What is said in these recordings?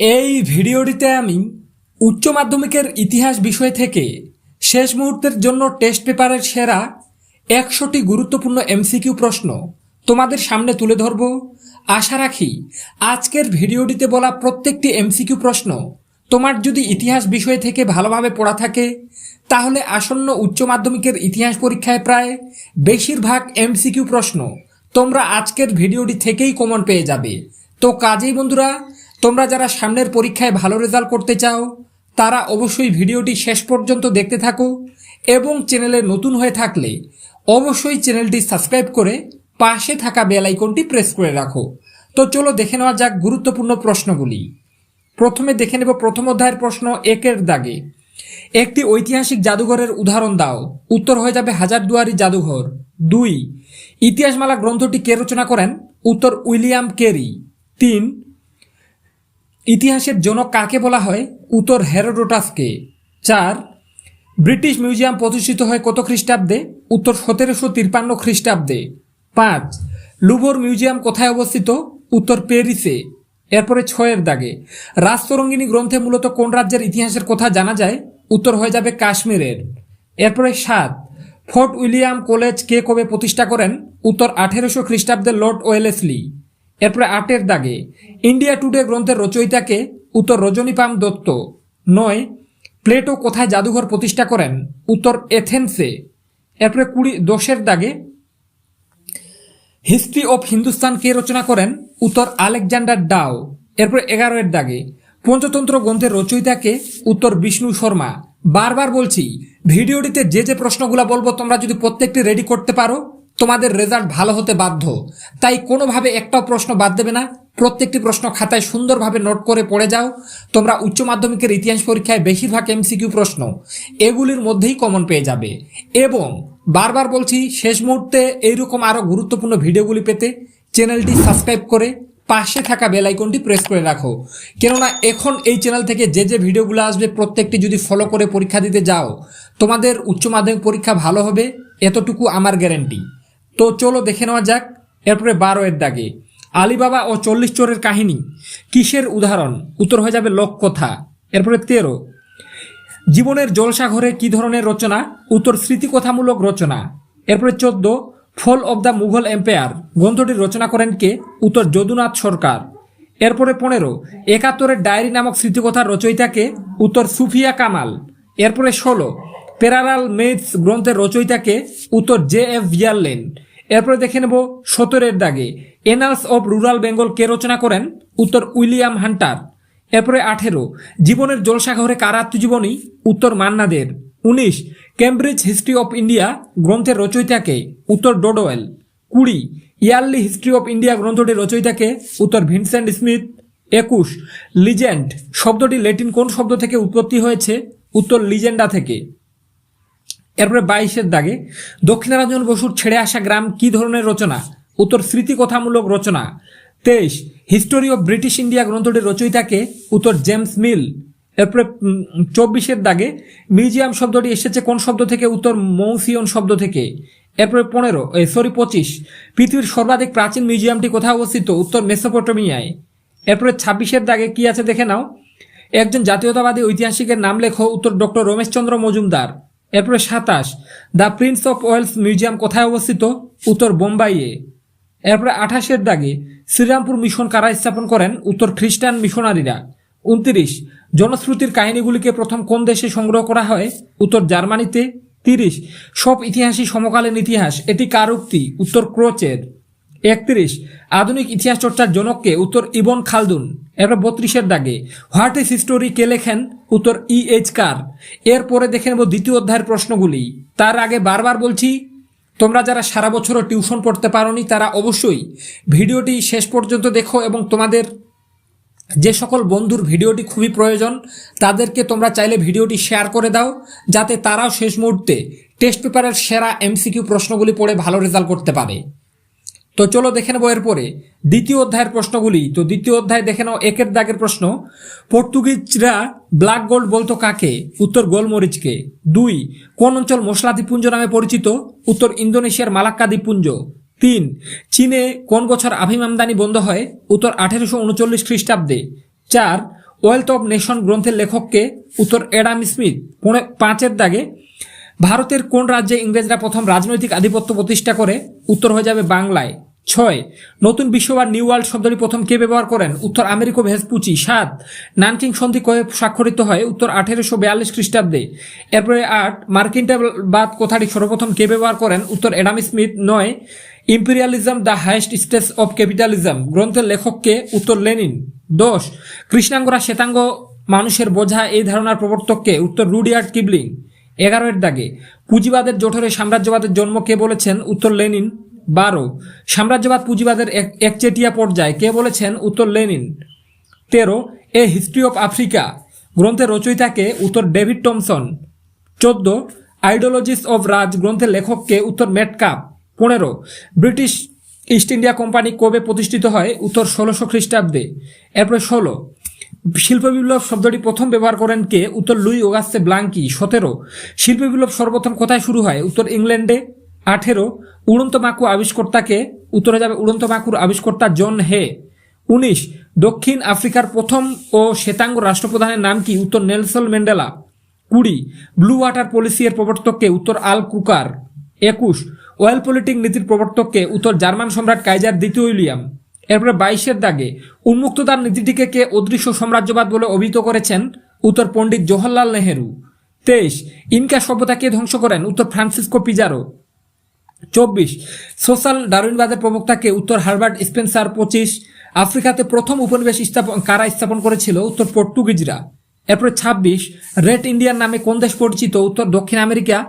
এই ভিডিওটিতে আমি উচ্চ মাধ্যমিকের ইতিহাস বিষয় থেকে শেষ মুহূর্তের জন্য টেস্ট পেপারের সেরা একশোটি গুরুত্বপূর্ণ এমসিকিউ প্রশ্ন তোমাদের সামনে তুলে ধরব। আশা রাখি আজকের ভিডিওটিতে বলা প্রত্যেকটি এমসিকিউ প্রশ্ন তোমার যদি ইতিহাস বিষয় থেকে ভালোভাবে পড়া থাকে, তাহলে আসন্ন উচ্চ মাধ্যমিকের ইতিহাস পরীক্ষায় প্রায় বেশিরভাগ এমসিকিউ প্রশ্ন তোমরা আজকের ভিডিওটি থেকেই কমন পেয়ে যাবে। তো কাজেই বন্ধুরা তোমরা যারা সামনের পরীক্ষায় ভালো রেজাল্ট করতে চাও, তারা অবশ্যই ভিডিওটি শেষ পর্যন্ত দেখতে থাকো এবং চ্যানেলে নতুন হয়ে থাকলে অবশ্যই চ্যানেলটি সাবস্ক্রাইব করে পাশে থাকা বেল আইকনটি প্রেস করে রাখো। তো চলো দেখে নেওয়া যাক গুরুত্বপূর্ণ প্রশ্নগুলি। প্রথমে দেখে নেব প্রথম অধ্যায়ের প্রশ্ন একের দাগে। একটি ঐতিহাসিক জাদুঘরের উদাহরণ দাও। উত্তর হয়ে যাবে হাজারদুয়ারি জাদুঘর। দুই, ইতিহাসমালা গ্রন্থটি কে রচনা করেন? উত্তর উইলিয়াম কেরি। তিন ইতিহাসের জনক কাকে বলা হয়? উত্তর হেরোডোটাসকে। চার, ব্রিটিশ মিউজিয়াম প্রতিষ্ঠিত হয় কত খ্রিস্টাব্দে? উত্তর সতেরোশো তিপ্পান্ন খ্রিস্টাব্দে। পাঁচ, লুভর মিউজিয়াম কোথায় অবস্থিত? উত্তর প্যারিসে। এরপরে ছয়ের দাগে রাজতরঙ্গিনী গ্রন্থে মূলত কোন রাজ্যের ইতিহাসের কথা জানা যায়? উত্তর হয়ে যাবে কাশ্মীরের। এরপরে সাত, ফোর্ট উইলিয়াম কলেজ কে কবে প্রতিষ্ঠা করেন? উত্তর আঠেরোশো খ্রিস্টাব্দে লর্ড ওয়েলেসলি। এরপরে আটের দাগে। ইন্ডিয়া টুডে গ্রন্থের রচয়িতাকে উত্তর রজনীপাম দত্ত। নয় প্লেটো কোথায় জাদুঘর প্রতিষ্ঠা করেন? উত্তর এথেন্সে এরপরে কুড়ি, দশের দাগে হিস্ট্রি অফ হিন্দুস্তান কে রচনা করেন? উত্তর আলেকজান্ডার ডাও এরপরে এগারো এর দাগে, পঞ্চতন্ত্র গ্রন্থের রচয়িতাকে উত্তর বিষ্ণু শর্মা বারবার বলছি, ভিডিওটিতে যে যে প্রশ্নগুলো বলব তোমরা যদি প্রত্যেকটি রেডি করতে পারো তোমাদের রেজাল্ট ভালো হতে বাধ্য। তাই কোনোভাবে একটাও প্রশ্ন বাদ দেবে না। প্রত্যেকটি প্রশ্ন খাতায় সুন্দরভাবে নোট করে পড়ে যাও। তোমরা উচ্চ মাধ্যমিকের ইতিহাস পরীক্ষায় বেশিরভাগ এমসিকিউ প্রশ্ন এগুলির মধ্যেই কমন পেয়ে যাবে। এবং বারবার বলছি, শেষ মুহূর্তে এইরকম আরও গুরুত্বপূর্ণ ভিডিওগুলি পেতে চ্যানেলটি সাবস্ক্রাইব করে পাশে থাকা বেল আইকনটি প্রেস করে রাখো। কেননা এখন এই চ্যানেল থেকে যে যে ভিডিওগুলো আসবে, প্রত্যেকটি যদি ফলো করে পরীক্ষা দিতে যাও, তোমাদের উচ্চ মাধ্যমিক পরীক্ষা ভালো হবে, এতটুকু আমার গ্যারেন্টি তো চলো দেখে নেওয়া যাক, এরপরে বারো এর দাগে। আলিবাবা ও চল্লিশ চোরের কাহিনী, কিসের উদাহরণ? উত্তর হয়ে যাবে লোককথা এরপরে তেরো। জীবনের জলসাঘরে কি ধরনের রচনা? উত্তর স্মৃতিকথামূলক রচনা। এরপরে চোদ্দ। Fall of the Mughal empire, গ্রন্থটির রচনা করেন কে? উত্তর যদুনাথ সরকার। এরপরে পনেরো। একাত্তরের ডায়েরি নামক স্মৃতিকথার রচয়িতাকে উত্তর সুফিয়া কামাল। এরপরে ষোলো। পেরারাল মেথস গ্রন্থের রচয়িতাকে উত্তর জে এফ ভিয়ারলেন। এরপরে দেখে নেব সতেরের দাগে। এনালস অব রুরাল বেঙ্গল কে রচনা করেন? উত্তর উইলিয়াম হান্টার। এরপরে আঠেরো, জীবনের জলসাঘরে কার আত্মজীবনী? উত্তর মান্নাদের। উনিশ, কেমব্রিজ হিস্ট্রি অফ ইন্ডিয়া গ্রন্থের রচয়িতাকে? উত্তর ডোডোয়েল। কুড়ি, ইয়ারলি হিস্ট্রি অফ ইন্ডিয়া গ্রন্থটির রচয়িতাকে? উত্তর ভিনসেন্ট স্মিথ। একুশ, লিজেন্ড। শব্দটি ল্যাটিন কোন শব্দ থেকে উৎপত্তি হয়েছে? উত্তর লিজেন্ডা থেকে। এরপরে বাইশের দাগে দক্ষিণারঞ্জন বসুর ছেড়ে আসা গ্রাম কি ধরনের রচনা? উত্তর, স্মৃতিকথামূলক রচনা। তেইশ, হিস্টোরি অফ ব্রিটিশ ইন্ডিয়া গ্রন্থটির রচয়িতাকে, উত্তর, জেমস মিল। এরপরে চব্বিশের দাগে, মিউজিয়াম শব্দটি এসেছে কোন শব্দ থেকে? উত্তর, মৌসিয়ন শব্দ থেকে। এরপরে পনেরো সরি, পঁচিশ, পৃথিবীর সর্বাধিক প্রাচীন মিউজিয়ামটি কোথায় অবস্থিত? উত্তর, মেসোপটেমিয়ায়। এরপরে ছাব্বিশের দাগে কি আছে দেখে নাও? একজন জাতীয়তাবাদী ঐতিহাসিকের নাম লেখো, উত্তর, ডক্টর রমেশচন্দ্র মজুমদার। এরপরে সাতাশ, the Prince of Wales Museum কোথায় অবস্থিত? উত্তর বোম্বাইয়ে। এরপরে আঠাশের দাগে শ্রীরামপুর মিশন কারা স্থাপন করেন? উত্তর খ্রিস্টান মিশনারিরা। উনত্রিশ, জনশ্রুতির কাহিনীগুলিকে প্রথম কোন দেশে সংগ্রহ করা হয়? উত্তর জার্মানিতে। তিরিশ, সব ইতিহাসই সমকালীন ইতিহাস। এটি কারুক্তি উত্তর ক্রোচের। একত্রিশ। আধুনিক ইতিহাস চর্চার জনককে উত্তর ইবন খালদুন, এরপর বত্রিশের দাগে। হোয়াট ইজ হিস্টোরি কে লেখেন? উত্তর ই এইচ কার। এরপরে দেখে নেব দ্বিতীয় অধ্যায়ের প্রশ্নগুলি। তার আগে বারবার বলছি, তোমরা যারা সারা বছরও টিউশন পড়তে পারোনি, তারা অবশ্যই ভিডিওটি শেষ পর্যন্ত দেখো এবং তোমাদের যে সকল বন্ধুর ভিডিওটি খুবই প্রয়োজন, তাদেরকে তোমরা চাইলে ভিডিওটি শেয়ার করে দাও, যাতে তারাও শেষ মুহূর্তে টেস্ট পেপারের সেরা এমসিকিউ প্রশ্নগুলি পড়ে ভালো রেজাল্ট করতে পারে। তো চলো দেখে নেব এরপরে। দ্বিতীয় অধ্যায়ের প্রশ্নগুলি। তো দ্বিতীয় অধ্যায় দেখে নাও, একের দাগের প্রশ্ন। পর্তুগিজরা ব্ল্যাক গোল্ড বলতো কাকে? উত্তর গোলমরিচকে। দুই, কোন অঞ্চল মশলা দ্বীপপুঞ্জ নামে পরিচিত? উত্তর ইন্দোনেশিয়ার মালাক্কা দ্বীপপুঞ্জ তিন, চীনে কোন বছর আফিম আমদানি বন্ধ হয়? উত্তর আঠেরোশো উনচল্লিশ খ্রিস্টাব্দে। চার, ওয়েলথ অব নেশন গ্রন্থের লেখককে? উত্তর এডাম স্মিথ। পাঁচের দাগে ভারতের কোন রাজ্যে ইংরেজরা প্রথম রাজনৈতিক আধিপত্য প্রতিষ্ঠা করে? উত্তর হয়ে যাবে বাংলায়। ছয়, নতুন বিশ্ব বা নিউ ওয়ার্ল্ড শব্দটি প্রথম কে ব্যবহার করেন? উত্তর আমেরিকো ভেসপুচি সাত, নানকিং সন্ধি কয়ে স্বাক্ষরিত হয়? উত্তর আঠেরোশো বিয়াল্লিশ খ্রিস্টাব্দে। এরপরে আট মার্কিনটাবাদ কথাটি সর্বপ্রথম কে ব্যবহার করেন? উত্তর এডাম স্মিথ। নয়, imperialism the highest stage of capitalism. গ্রন্থের লেখককে উত্তর লেনিন। দশ, কৃষ্ণাঙ্গরা শ্বেতাঙ্গ মানুষের বোঝা এই ধারণার প্রবর্তককে উত্তর রুডিয়ার্ড কিবলিং। এগারোয়ের দাগে। পুঁজিবাদের জঠরে সাম্রাজ্যবাদের জন্ম কে বলেছেন? উত্তর লেনিন। বারো। সাম্রাজ্যবাদ পুঁজিবাদের এক, একচেটিয়া পর্যায়ে। কে বলেছেন? উত্তর লেনিন। তেরো। A history of Africa. গ্রন্থের রচয়িতাকে উত্তর ডেভিড টমসন। চোদ্দ। Ideologies of Raj. গ্রন্থের লেখককে উত্তর মেটকাপ পনেরো। ব্রিটিশ ইস্ট ইন্ডিয়া কোম্পানি কবে প্রতিষ্ঠিত হয়? উত্তর ষোলোশো খ্রিস্টাব্দে। এরপরে ষোলো। শিল্প বিপ্লব শব্দটি প্রথম ব্যবহার করেন কে? উত্তর লুই ওগাস্তে ব্লাঙ্কি, সতেরো। শিল্প বিপ্লব সর্বপ্রথম কোথায় শুরু হয়? উত্তর ইংল্যান্ডে, আঠেরো। উড়ন্ত মাকু আবিষ্কর্তাকে উত্তরে যাবে উড়ন্ত মাকুর আবিষ্কর্তা জন হে। উনিশ। দক্ষিণ আফ্রিকার প্রথম ও শ্বেতাঙ্গ রাষ্ট্রপ্রধানের নাম কি? উত্তর নেলসন ম্যান্ডেলা। কুড়ি। ব্লু ওয়াটার পলিসি এর প্রবর্তককে উত্তর আল কুকার। একুশ। ওয়েল পলিটিক নীতির প্রবর্তককে উত্তর জার্মান সম্রাট কাইজার দ্বিতীয় উইলিয়াম। এরপরে বাইশের দাগে উন্মুক্ততার নীতিটিকে কে অদৃশ্য সাম্রাজ্যবাদ বলে অভিহিত করেছেন উত্তর পণ্ডিত জওহরলাল নেহেরু। তেইশ, ইনকা সভ্যতাকে ধ্বংস করেন উত্তর ফ্রান্সিসকো পিজারো। চব্বিশ, সোশ্যাল ডারুইনবাদের প্রবক্তাকে উত্তর হার্বার্ট স্পেন্সার। পঁচিশ, আফ্রিকাতে প্রথম উপনিবেশ স্থাপন কারা স্থাপন করেছিল উত্তর পর্তুগিজরা? এরপরে ছাব্বিশ, রেড ইন্ডিয়ান নামে কোন দেশ পরিচিত উত্তর দক্ষিণ আমেরিকা?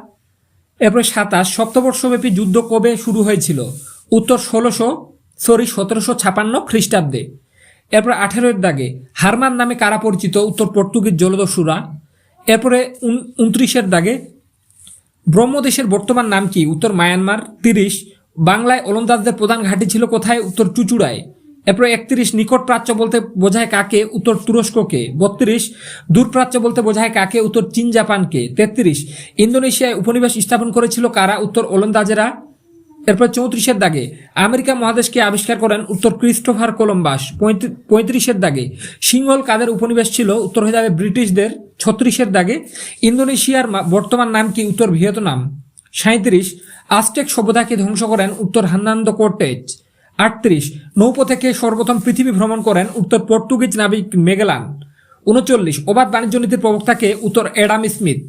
এরপরে সাতাশ, সপ্তবর্ষব্যাপী যুদ্ধ কবে শুরু হয়েছিল? উত্তর ষোলোশো সরি, সতেরোশো ছাপান্ন খ্রিস্টাব্দে। এরপরে আঠেরোর দাগে হারমান নামে কারা পরিচিত? উত্তর পর্তুগিজ জলদস্যুরা। এরপরে উন- উনত্রিশের দাগে ব্রহ্মদেশের বর্তমান নাম কি? উত্তর মায়ানমার, তিরিশ। বাংলায় ওলন্দাজদের প্রধান ঘাঁটি ছিল কোথায়? উত্তর চুচুড়ায়। এরপরে একত্রিশ, নিকট প্রাচ্য বলতে বোঝায় কাকে? উত্তর তুরস্ককে। বত্রিশ দূরপ্রাচ্য বলতে বোঝায় কাকে? উত্তর চীন, জাপানকে। তেত্রিশ, ইন্দোনেশিয়ায় উপনিবেশ স্থাপন করেছিল কারা? উত্তর ওলন্দাজেরা। এরপর চৌত্রিশের দাগে আমেরিকা মহাদেশকে আবিষ্কার করেন উত্তর ক্রিস্টোফার কোলম্বাস। পঁয়ত্রি- পঁয়ত্রিশের দাগে সিংহল কাদের উপনিবেশ ছিল? উত্তর হয়ে যাবে ব্রিটিশদের। ছত্রিশের দাগে ইন্দোনেশিয়ার বর্তমান নাম কি? উত্তর ভিয়েতনাম সাঁত্রিশ আস্টেক সভ্যতাকে ধ্বংস করেন উত্তর হান্নান্দ কোর্টেজ। আটত্রিশ, নৌপথেকে সর্বপ্রথম পৃথিবী ভ্রমণ করেন উত্তর পর্তুগিজ নাবিক মেগেলান। উনচল্লিশ অবাধ বাণিজ্য নীতির প্রবক্তাকে উত্তর অ্যাডাম স্মিথ।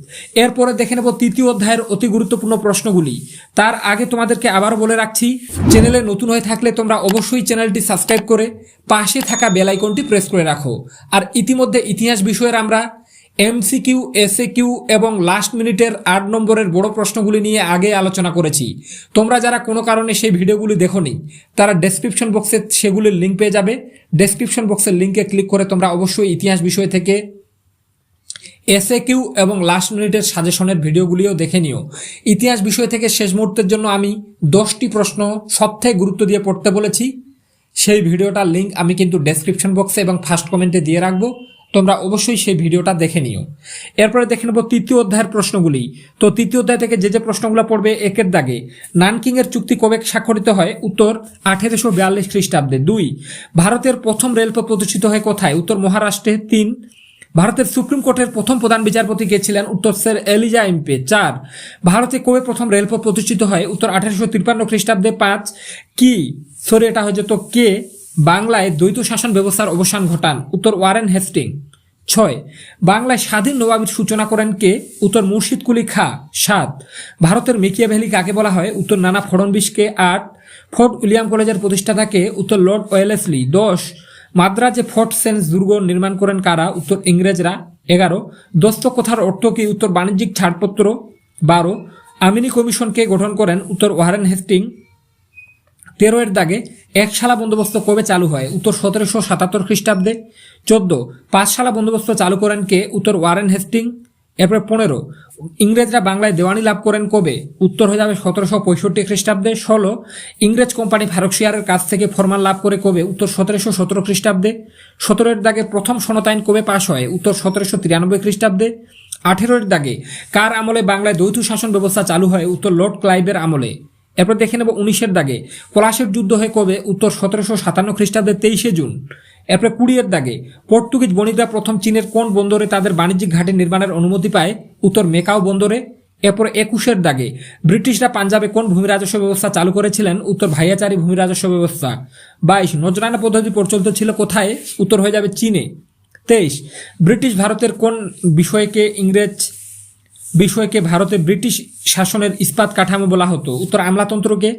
এরপরে দেখে নেব তৃতীয় অধ্যায়ের অতি গুরুত্বপূর্ণ প্রশ্নগুলি। তার আগে তোমাদেরকে আবারও বলে রাখছি, চ্যানেলে নতুন হয়ে থাকলে তোমরা অবশ্যই চ্যানেলটি সাবস্ক্রাইব করে পাশে থাকা বেলাইকনটি প্রেস করে রাখো। আর ইতিমধ্যে ইতিহাস বিষয়ের আমরা এমসিকিউ এসএ কিউ এবং লাস্ট মিনিটের আট নম্বরের বড় প্রশ্নগুলি নিয়ে আগে আলোচনা করেছি। তোমরা যারা কোনো কারণে সেই ভিডিওগুলি দেখোনি, তারা ডেসক্রিপশন বক্সে সেগুলির লিঙ্ক পেয়ে যাবে। ডেসক্রিপশন বক্সের লিঙ্কে ক্লিক করে তোমরা অবশ্যই ইতিহাস বিষয় থেকে এসএ কিউ এবং লাস্ট মিনিটের সাজেশনের ভিডিওগুলিও দেখে নিও। ইতিহাস বিষয় থেকে শেষ মুহূর্তের জন্য আমি দশটি প্রশ্ন সবথেকে গুরুত্ব দিয়ে পড়তে বলেছি। সেই ভিডিওটার লিঙ্ক আমি কিন্তু ডেসক্রিপশন বক্সে এবং ফার্স্ট কমেন্টে দিয়ে রাখব। তোমরা অবশ্যই সেই ভিডিওটা দেখে নিও। এরপরে দেখে নেব তৃতীয় অধ্যায়ের প্রশ্নগুলি। তো তৃতীয় অধ্যায় থেকে যে যে প্রশ্নগুলো পড়বে একের দাগে। নানকিং এর চুক্তি কবে স্বাক্ষরিত হয়? উত্তর, আঠেরোশো বিয়াল্লিশ খ্রিস্টাব্দে। দুই, ভারতের প্রথম রেলপথ প্রতিষ্ঠিত হয় কোথায়? উত্তর, মহারাষ্ট্রে। তিন, ভারতের সুপ্রিম কোর্টের প্রথম প্রধান বিচারপতি কে ছিলেন? উত্তর, স্যার এলিজা এমপে। চার, ভারতে কবে প্রথম রেলপথ প্রতিষ্ঠিত হয়? উত্তর, আঠারোশো তিপ্পান্ন খ্রিস্টাব্দে। পাঁচ, কি? সরি, এটা হয়ে যেত কে? বাংলায় দ্বৈত শাসন ব্যবস্থার অবসান ঘটান। উত্তর, ওয়ারেন হেস্টিং। ছয়, বাংলায় স্বাধীন নবাবের সূচনা করেন কে? উত্তর মুর্শিদ কুলি খা, সাত, ভারতের মেকিয়া ভ্যালি কাকে বলা হয়? উত্তর নানা ফড়নবিশকে আট, ফোর্ট উইলিয়াম কলেজের প্রতিষ্ঠাতাকে উত্তর লর্ড ওয়েলেসলি। দশ, মাদ্রাজে ফোর্ট সেন্স দুর্গ নির্মাণ করেন কারা? উত্তর ইংরেজরা। এগারো দস্ত কথার অর্থ কি? উত্তর বাণিজ্যিক ছাড়পত্র। বারো, আমিনি কমিশনকে গঠন করেন? উত্তর ওয়ারেন হেস্টিং। তেরো এর দাগে একশালা বন্দোবস্ত কবে চালু হয়? উত্তর সতেরোশো সাতাত্তর খ্রিস্টাব্দে। চোদ্দ পাঁচশালা বন্দোবস্ত চালু করেন কে? উত্তর ওয়ারেন হেস্টিং। এরপরে পনেরো, ইংরেজরা বাংলায় দেওয়ানি লাভ করেন কবে? উত্তর হয়ে যাবে সতেরোশো পঁয়ষট্টি খ্রিস্টাব্দে। ষোলো, ইংরেজ কোম্পানি ফারুকশিয়ারের কাছ থেকে ফরমান লাভ করে কবে? উত্তর সতেরোশো সতেরো খ্রিস্টাব্দে। সতেরোর দাগে প্রথম সনদ আইন কবে পাশ হয়? উত্তর সতেরোশো তিরানব্বই খ্রিস্টাব্দে। আঠেরোর দাগে কার আমলে বাংলায় দ্বৈত শাসন ব্যবস্থা চালু হয়? উত্তর লর্ড ক্লাইভের আমলে। এরপর দেখে নেব উনিশের দাগে। পলাশের যুদ্ধ হয়ে কবে? উত্তর সতেরোশো সাতান্ন খ্রিস্টাব্দে তেইশে জুন। এরপরে কুড়িয়ের দাগে। পর্তুগিজ বণিকরা প্রথম চীনের কোন বন্দরে তাদের বাণিজ্যিক ঘাঁটি নির্মাণের অনুমতি পায়? উত্তর মেকাও বন্দরে। এরপর একুশের দাগে। ব্রিটিশরা পাঞ্জাবে কোন ভূমি রাজস্ব ব্যবস্থা চালু করেছিলেন? উত্তর ভাইয়াচারী ভূমি রাজস্ব ব্যবস্থা। বাইশ, নজরানা পদ্ধতি প্রচলিত ছিল কোথায়? উত্তর হয়ে যাবে চীনে। তেইশ, ব্রিটিশ ভারতের কোন বিষয়কে ইংরেজ বিষয়কে ভারতে ব্রিটিশ শাসনের ইস্পাত কাঠামো বলা হতো। উত্তর আমলাতন্ত্রকে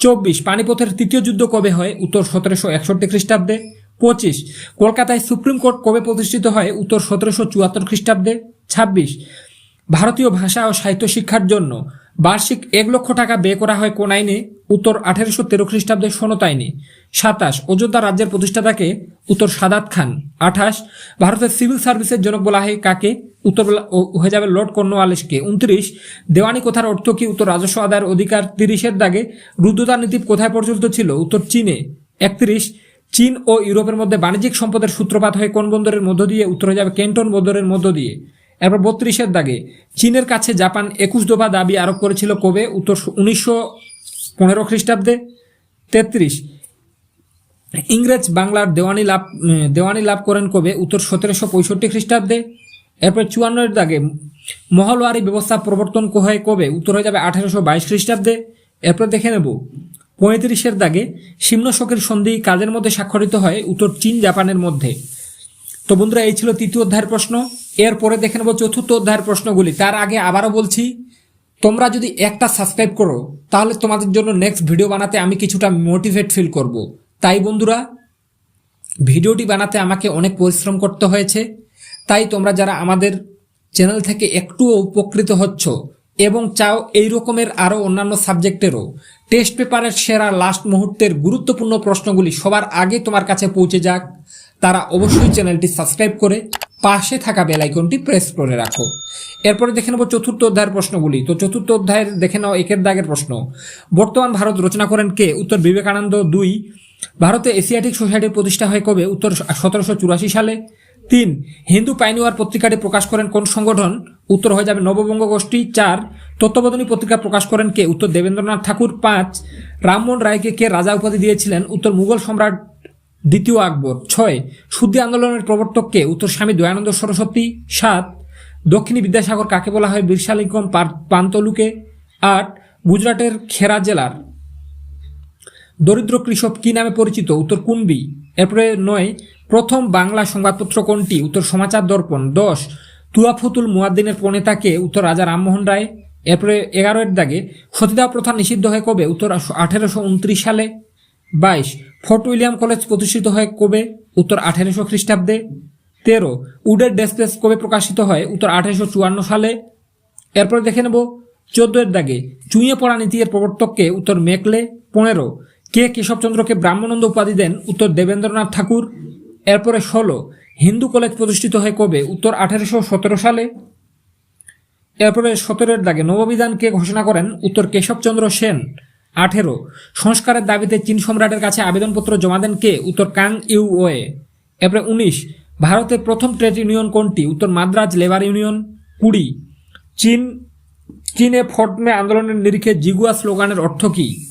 চব্বিশ, পানিপথের তৃতীয় যুদ্ধ কবে হয়? উত্তর সতেরোশো একষট্টি খ্রিস্টাব্দে। পঁচিশ, কলকাতায় সুপ্রিম কোর্ট কবে প্রতিষ্ঠিত হয়? উত্তর সতেরোশো চুয়াত্তর খ্রিস্টাব্দে। ছাব্বিশ, ভারতীয় ভাষা ও সাহিত্য শিক্ষার জন্য বার্ষিক এক লক্ষ টাকা ব্যয় করা হয় কোন আইনে? উত্তর আঠেরোশো তেরো খ্রিস্টাব্দে সনত সাতাশ, অযোধ্যা রাজ্যের প্রতিষ্ঠাতাকে উত্তর সাদাত খান। আঠাশ, ভারতের সিভিল সার্ভিসের জনক বলা হয় কাকে? উত্তর হয়ে যাবে লর্ড কর্নওয়ালিসকে উনত্রিশ, দেওয়ানি কথার অর্থ কি? উত্তর রাজস্ব আদায়ের অধিকার তিরিশের দাগে রুদ্রতা নীতি কোথায় পর্যন্ত ছিল? উত্তর চীনে। একত্রিশ, চীন ও ইউরোপের মধ্যে বাণিজ্যিক সম্পদের সূত্রপাত হয় কোন বন্দরের মধ্য দিয়ে? উত্তর হয়ে যাবে কেন্টন বন্দরের মধ্য দিয়ে। এরপর বত্রিশের দাগে, চীনের কাছে জাপান একুশ দফা দাবি আরোপ করেছিল কবে? উত্তর উনিশশো পনেরো খ্রিস্টাব্দে, তেত্রিশ। ইংরেজ বাংলার দেওয়ানি লাভ দেওয়ানি লাভ করেন কবে? উত্তর সতেরোশো পঁয়ষট্টি খ্রিস্টাব্দে। এরপর চুয়ান্নের দাগে মহলওয়ারি ব্যবস্থা প্রবর্তন হয় কবে? উত্তর হয়ে যাবে আঠেরোশো বাইশ খ্রিস্টাব্দে। এরপর দেখে নেব। পঁয়ত্রিশের দাগে সিমনশকের সন্ধি কাজের মধ্যে স্বাক্ষরিত হয় উত্তর চীন জাপানের মধ্যে। তো বন্ধুরা, এই ছিল তৃতীয় অধ্যায়ের প্রশ্ন। এরপরে দেখে নেব চতুর্থ অধ্যায়ের প্রশ্নগুলি। তার আগে আবারও বলছি তোমরা যদি একটা সাবস্ক্রাইব করো, তাহলে তোমাদের জন্য নেক্সট ভিডিও বানাতে আমি কিছুটা মোটিভেট ফিল করব। তাই বন্ধুরা ভিডিওটি বানাতে আমাকে অনেক পরিশ্রম করতে হয়েছে। তাই তোমরা যারা আমাদের চ্যানেল থেকে একটুও উপকৃত হচ্ছ এবং চাও এই রকমের আরও অন্যান্য সাবজেক্টেরও টেস্ট পেপারের সেরা লাস্ট মুহূর্তের গুরুত্বপূর্ণ প্রশ্নগুলি সবার আগে তোমার কাছে পৌঁছে যাক। তারা অবশ্যই চ্যানেলটি সাবস্ক্রাইব করে পাশে থাকা বেল আইকনটি প্রেস করে রাখো। এরপরে দেখে নেব চতুর্থ অধ্যায়ের প্রশ্নগুলি। তো চতুর্থ অধ্যায়ের দেখে নাও একের দাগের প্রশ্ন। বর্তমান ভারত রচনা করেন কে? উত্তর বিবেকানন্দ দুই। ভারতে এশিয়াটিক সোসাইটির প্রতিষ্ঠা হয় কবে? উত্তর সতেরোশো চুরাশি সালে। তিন। হিন্দু পাইনিওয়ার পত্রিকাটি প্রকাশ করেন কোন সংগঠন? উত্তর হয়ে যাবে নববঙ্গ গোষ্ঠী। চার। তত্ত্ববোধনী পত্রিকা প্রকাশ করেন কে? উত্তর দেবেন্দ্রনাথ ঠাকুর। পাঁচ। রামমোহন রায়কে কে রাজা উপাধি দিয়েছিলেন? উত্তর মুঘল সম্রাট দ্বিতীয় আকবর। ছয় শুদ্ধি আন্দোলনের প্রবর্তককে উত্তর স্বামী দয়ানন্দ সরস্বতী। সাত, দক্ষিণী বিদ্যাসাগর কাকে বলা হয়? বীরশালিকম পান্তলুকে। আট, গুজরাটের খেরা জেলার। দরিদ্র কৃষক কি নামে পরিচিত? উত্তর কুনবি। এরপরে নয়, প্রথম বাংলা সংবাদপত্র কোনটি? উত্তর সমাচার দর্পণ। দশ, তুয়াফতুল মুয়াদ্দিনের প্রণেতাকে উত্তর রাজা রামমোহন রায়। এরপরে এগারোয়ের দাগে সতীদাহ প্রথা নিষিদ্ধ হয়ে কবে? উত্তর আঠেরোশো উনত্রিশ সালে। বাইশ, ফোর্ট উইলিয়াম কলেজ প্রতিষ্ঠিত হয় কবে? উত্তর আঠেরোশো খ্রিস্টাব্দে। তেরো, উডের ডেসপ্লেস কবে প্রকাশিত হয়? উত্তর আঠেরোশো চুয়ান্ন সালে। এরপরে দেখে নেব চোদ্দ এর দাগে চুইয়ে পড়া নীতি এর প্রবর্তককে উত্তর মেকলে। পনেরো, কে কেশবচন্দ্রকে ব্রাহ্মণন্দ উপাধি দেন? উত্তর দেবেন্দ্রনাথ ঠাকুর। এরপরে ষোলো, হিন্দু কলেজ প্রতিষ্ঠিত হয় কবে? উত্তর আঠেরোশো সতেরো সালে। এরপরে সতেরোর দাগে নববিধানকে ঘোষণা করেন উত্তর কেশবচন্দ্র সেন। আঠেরো। সংস্কারের দাবিতে চীন সম্রাটের কাছে আবেদনপত্র জমা দেন কে? উত্তর কাং ইউ ওয়ে এরপরে উনিশ। ভারতের প্রথম ট্রেড ইউনিয়ন কোনটি? উত্তর মাদ্রাজ লেবার ইউনিয়ন কুড়ি। চীন, চীনে ফটমে আন্দোলনের নিরিখে জিগুয়া স্লোগানের অর্থ কী?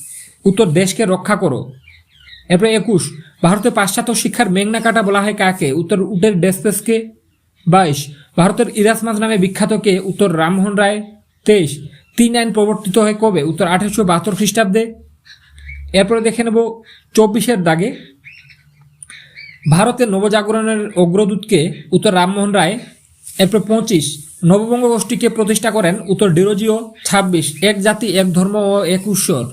উত্তর, দেশকে রক্ষা করো। এরপরে একুশ। ভারতের পাশ্চাত্য শিক্ষার মেঘনা কাটা বলা হয় কাকে? উত্তর, উটের ডেসপেসকে। বাইশ। ভারতের ইরাসমাস নামে বিখ্যাত কে? উত্তর, রামমোহন রায়। তেইশ। তিন আইন প্রবর্তিত হয় কবে? উত্তর আঠারোশো বাহাত্তর খ্রিস্টাব্দে। এরপরে দেখে নেব চব্বিশের দাগে। ভারতের নবজাগরণের অগ্রদূতকে উত্তর রামমোহন রায়, এরপর পঁচিশ। নববঙ্গ গোষ্ঠীকে প্রতিষ্ঠা করেন উত্তর ডিরোজিও, ছাব্বিশ। এক জাতি, এক ধর্ম ও এক ঈশ্বর।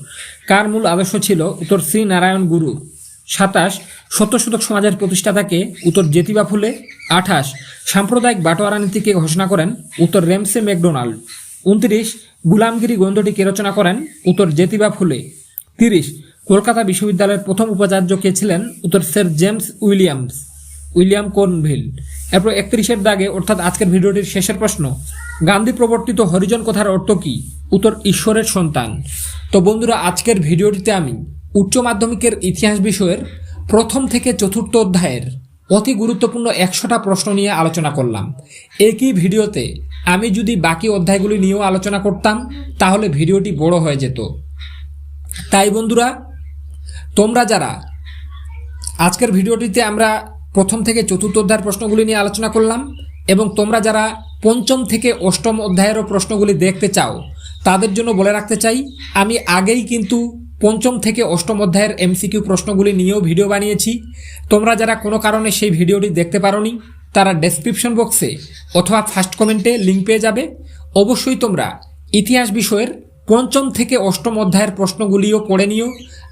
কার মূল আদর্শ ছিল? উত্তর শ্রী নারায়ণ গুরু। সাতাশ। সত্য শতক সমাজের প্রতিষ্ঠাতাকে উত্তর জেতিবা ফুলে আঠাশ। সাম্প্রদায়িক বাটোয়ারা নীতিকে ঘোষণা করেন উত্তর রেমসে ম্যাকডোনাল্ড। উনত্রিশ, গুলামগিরি গ্রন্থটি কে রচনা করেন? উত্তর জেতিবা ফুলে। তিরিশ, কলকাতা বিশ্ববিদ্যালয়ের প্রথম উপাচার্য কে ছিলেন? উত্তর sir James Williams, William Colvile. এরপর একত্রিশের দাগে, অর্থাৎ আজকের ভিডিওটির শেষের প্রশ্ন, গান্ধী প্রবর্তিত হরিজন কথার অর্থ কি? উত্তর, ঈশ্বরের সন্তান। তো বন্ধুরা, আজকের ভিডিওটিতে আমি উচ্চ মাধ্যমিকের ইতিহাস বিষয়ের প্রথম থেকে চতুর্থ অধ্যায়ের অতি গুরুত্বপূর্ণ একশোটা প্রশ্ন নিয়ে আলোচনা করলাম। একই ভিডিওতে আমি যদি বাকি অধ্যায়গুলি নিয়েও আলোচনা করতাম, তাহলে ভিডিওটি বড় হয়ে যেত। তাই বন্ধুরা, তোমরা যারা আজকের ভিডিওটিতে আমরা প্রথম থেকে চতুর্থ অধ্যায়ের প্রশ্নগুলি নিয়ে আলোচনা করলাম, এবং তোমরা যারা পঞ্চম থেকে অষ্টম অধ্যায়েরও প্রশ্নগুলি দেখতে চাও, তাদের জন্য বলে রাখতে চাই, আমি আগেই কিন্তু পঞ্চম থেকে অষ্টম অধ্যায়ের এমসিকিউ প্রশ্নগুলি নিয়েও ভিডিও বানিয়েছি। তোমরা যারা কোনো কারণে সেই ভিডিওটি দেখতে পারোনি তারা ডেসক্রিপশন বক্সে অথবা ফার্স্ট কমেন্টে লিঙ্ক পেয়ে যাবে। অবশ্যই তোমরা ইতিহাস বিষয়ের পঞ্চম থেকে অষ্টম অধ্যায়ের প্রশ্নগুলিও পড়ে নিও।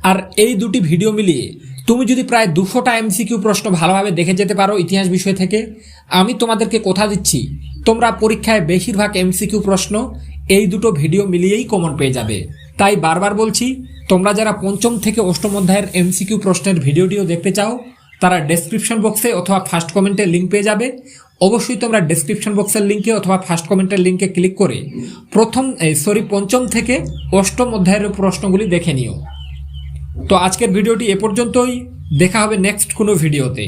আর এই দুটি ভিডিও মিলিয়ে তুমি যদি প্রায় দুশোটা এমসিকিউ প্রশ্ন ভালোভাবে দেখে যেতে পারো ইতিহাস বিষয় থেকে, আমি তোমাদেরকে কথা দিচ্ছি, তোমরা পরীক্ষায় বেশিরভাগ এমসিকিউ প্রশ্ন এই দুটো ভিডিও মিলিয়েই কমন পেয়ে যাবে। তাই বারবার বলছি, তোমরা যারা পঞ্চম থেকে অষ্টম অধ্যায়ের এমসিকিউ প্রশ্নের ভিডিওটিও দেখতে চাও তারা ডেসক্রিপশন বক্সে অথবা ফার্স্ট কমেন্টের লিঙ্ক পেয়ে যাবে। অবশ্যই তোমরা ডেসক্রিপশন বক্সের লিঙ্কে অথবা ফার্স্ট কমেন্টের লিঙ্কে ক্লিক করে প্রথম সরি পঞ্চম থেকে অষ্টম অধ্যায়ের প্রশ্নগুলি দেখে নিও। তো আজকের ভিডিওটি এ পর্যন্তই। দেখা হবে নেক্সট কোনো ভিডিওতে।